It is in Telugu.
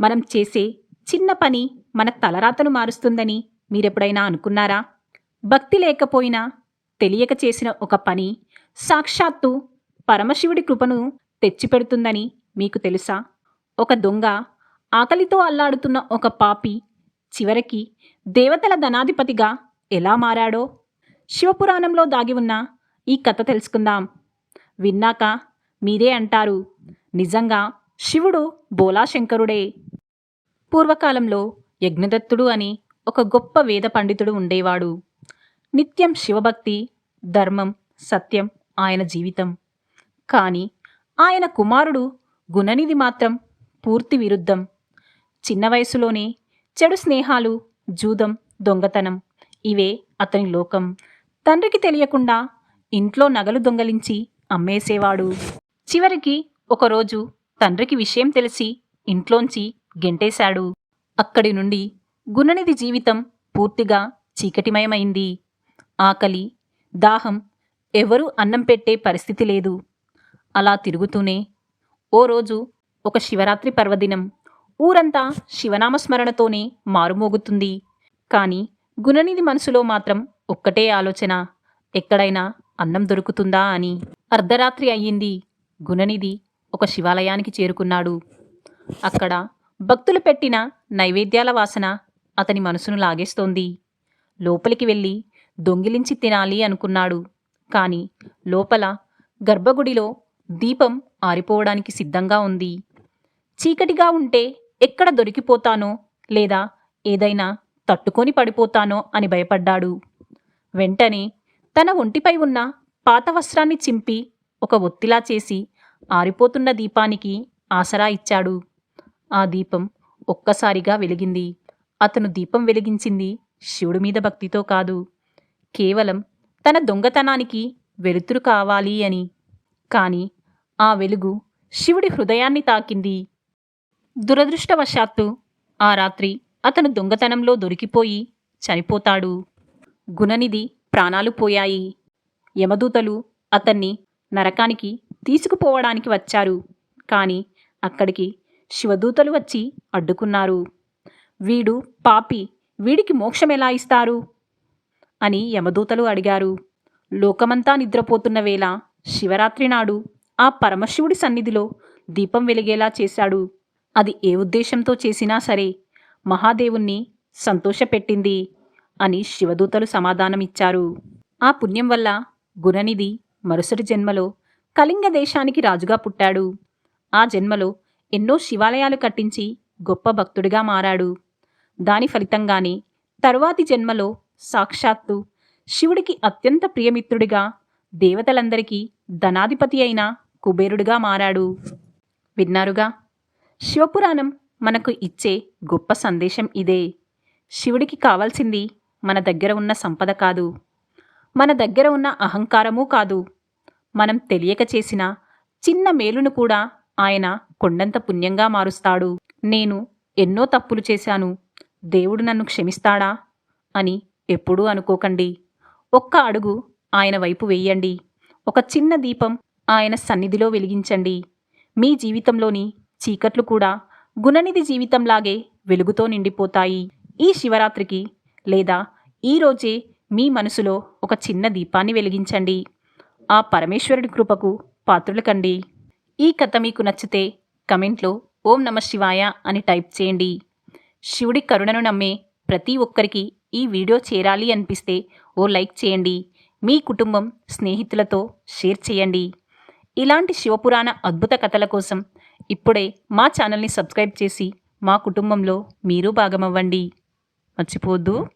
మనం చేసే చిన్న పని మన తలరాతను మారుస్తుందని మీరెప్పుడైనా అనుకున్నారా? భక్తి లేకపోయినా తెలియక చేసిన ఒక పని సాక్షాత్తు పరమశివుడి కృపను తెచ్చిపెడుతుందని మీకు తెలుసా? ఒక దొంగ ఆకలితో అల్లాడుతున్న ఒక పాపి చివరికి దేవతల ధనాధిపతిగా ఎలా మారాడో? శివపురాణంలో దాగి ఉన్న ఈ కథ తెలుసుకుందాం. విన్నాక మీరే అంటారు నిజంగా శివుడు బోలాశంకరుడే. పూర్వకాలంలో యజ్ఞదత్తుడు అని ఒక గొప్ప వేద పండితుడు ఉండేవాడు. నిత్యం శివభక్తి ధర్మం సత్యం ఆయన జీవితం. కానీ ఆయన కుమారుడు గుణనిధి మాత్రం పూర్తి విరుద్ధం. చిన్న వయసులోనే చెడు స్నేహాలు జూదం దొంగతనం ఇవే అతని లోకం. తండ్రికి తెలియకుండా ఇంట్లో నగలు దొంగలించి అమ్మేసేవాడు. చివరికి ఒకరోజు తండ్రికి విషయం తెలిసి ఇంట్లోంచి గెంటేశాడు. అక్కడి నుండి గుణనిధి జీవితం పూర్తిగా చీకటిమయమైంది. ఆకలి దాహం ఎవరూ అన్నం పెట్టే పరిస్థితి లేదు. అలా తిరుగుతూనే ఓ రోజు ఒక శివరాత్రి పర్వదినం ఊరంతా శివనామస్మరణతోనే మారుమోగుతుంది. కానీ గుణనిధి మనసులో మాత్రం ఒక్కటే ఆలోచన ఎక్కడైనా అన్నం దొరుకుతుందా అని. అర్ధరాత్రి అయ్యింది గుణనిధి. ఒక శివాలయానికి చేరుకున్నాడు. అక్కడ భక్తులు పెట్టిన నైవేద్యాల వాసన అతని మనసును లాగేస్తోంది. లోపలికి వెళ్ళి దొంగిలించి తినాలి అనుకున్నాడు. కాని లోపల గర్భగుడిలో దీపం ఆరిపోవడానికి సిద్ధంగా ఉంది. చీకటిగా ఉంటే ఎక్కడ దొరికిపోతానో లేదా ఏదైనా తట్టుకొని పడిపోతానో అని భయపడ్డాడు. వెంటనే తన ఒంటిపై ఉన్న పాత వస్త్రాన్ని చింపి ఒక ఒత్తిలా చేసి ఆరిపోతున్న దీపానికి ఆసరా ఇచ్చాడు. ఆ దీపం ఒక్కసారిగా వెలిగింది. అతను దీపం వెలిగించింది శివుడి మీద భక్తితో కాదు. కేవలం తన దొంగతనానికి వెలుతురు కావాలి అని. కాని ఆ వెలుగు శివుడి హృదయాన్ని తాకింది. దురదృష్టవశాత్తు ఆ రాత్రి అతను దొంగతనంలో దొరికిపోయి చనిపోతాడు. గుణనిధి ప్రాణాలు పోయాయి. యమదూతలు అతన్ని నరకానికి తీసుకుపోవడానికి వచ్చారు. కానీ అక్కడికి శివదూతలు వచ్చి అడ్డుకున్నారు. వీడు పాపి వీడికి మోక్షం ఎలా ఇస్తారు? అని యమదూతలు అడిగారు. లోకమంతా నిద్రపోతున్న వేళ శివరాత్రి నాడు ఆ పరమశివుడి సన్నిధిలో దీపం వెలిగేలా చేశాడు. అది ఏ ఉద్దేశంతో చేసినా సరే మహాదేవుణ్ణి సంతోషపెట్టింది అని శివదూతలు సమాధానమిచ్చారు. ఆ పుణ్యం వల్ల గుణనిధి మరుసటి జన్మలో కళింగ దేశానికి రాజుగా పుట్టాడు. ఆ జన్మలో ఎన్నో శివాలయాలు కట్టించి గొప్ప భక్తుడిగా మారాడు. దాని ఫలితంగానే తరువాతి జన్మలో సాక్షాత్తు శివుడికి అత్యంత ప్రియమిత్రుడిగా దేవతలందరికీ ధనాధిపతి అయిన కుబేరుడిగా మారాడు. విన్నారుగా? శివపురాణం మనకు ఇచ్చే గొప్ప సందేశం ఇదే. శివుడికి కావాల్సింది మన దగ్గర ఉన్న సంపద కాదు. మన దగ్గర ఉన్న అహంకారమూ కాదు. మనం తెలియక చేసిన చిన్న మేలును కూడా ఆయన కొండంత పుణ్యంగా మారుస్తాడు. నేను ఎన్నో తప్పులు చేశాను. దేవుడు నన్ను క్షమిస్తాడా? అని ఎప్పుడూ అనుకోకండి. ఒక్క అడుగు ఆయన వైపు వెయ్యండి ఒక చిన్న దీపం ఆయన సన్నిధిలో వెలిగించండి. మీ జీవితంలోని చీకట్లు కూడా గుణనిధి జీవితంలాగే వెలుగుతో నిండిపోతాయి. ఈ శివరాత్రికి లేదా ఈరోజే మీ మనసులో ఒక చిన్న దీపాన్ని వెలిగించండి. ఆ పరమేశ్వరుడి కృపకు పాత్రులు కండి ఈ కథ మీకు నచ్చితే కమెంట్లో ఓం నమ శివాయ అని టైప్ చేయండి. శివుడి కరుణను నమ్మే ప్రతి ఒక్కరికి ఈ వీడియో చేరాలి అనిపిస్తే ఓ లైక్ చేయండి. మీ కుటుంబం స్నేహితులతో షేర్ చేయండి. ఇలాంటి శివపురాణ అద్భుత కథల కోసం ఇప్పుడే మా ఛానల్ని సబ్స్క్రైబ్ చేసి మా కుటుంబంలో మీరు భాగమవ్వండి. మర్చిపోవద్దు.